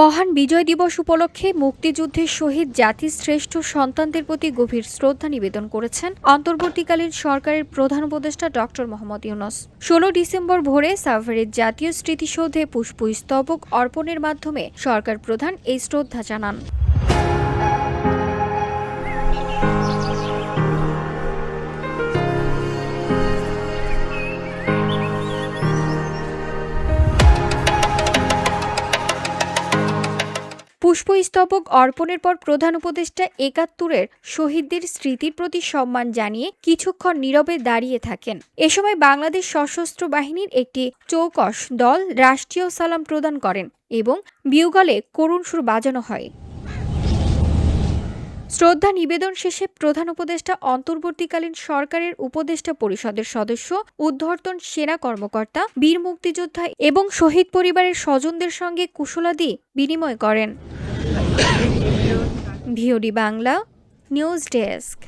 মহান বিজয় দিবস উপলক্ষে মুক্তিযুদ্ধের শহীদ জাতির শ্রেষ্ঠ সন্তানদের প্রতি গভীর শ্রদ্ধা নিবেদন করেছেন অন্তর্বর্তীকালীন সরকারের প্রধান উপদেষ্টা ডক্টর মোহাম্মদ ইউনস। ষোলো ডিসেম্বর ভোরে সাভারের জাতীয় স্মৃতিসৌধে পুষ্পস্তবক অর্পণের মাধ্যমে সরকার প্রধান এই শ্রদ্ধা জানান। পুষ্পস্তবক অর্পণের পর প্রধান উপদেষ্টা একাত্তরের শহীদদের স্মৃতির প্রতি সম্মান জানিয়ে কিছুক্ষণ নীরবে দাঁড়িয়ে থাকেন। এ সময় বাংলাদেশ সশস্ত্র বাহিনীর একটি চৌকশ দল রাষ্ট্রীয় সালাম প্রদান করেন এবং বিউগলে করুণ সুর বাজানো হয়। শ্রদ্ধা নিবেদন শেষে প্রধান উপদেষ্টা অন্তর্বর্তীকালীন সরকারের উপদেষ্টা পরিষদের সদস্য, উদ্ধর্তন সেনা কর্মকর্তা, বীর মুক্তিযোদ্ধা এবং শহীদ পরিবারের স্বজনদের সঙ্গে কুশলাদি বিনিময় করেন। VOD Bangla, news desk.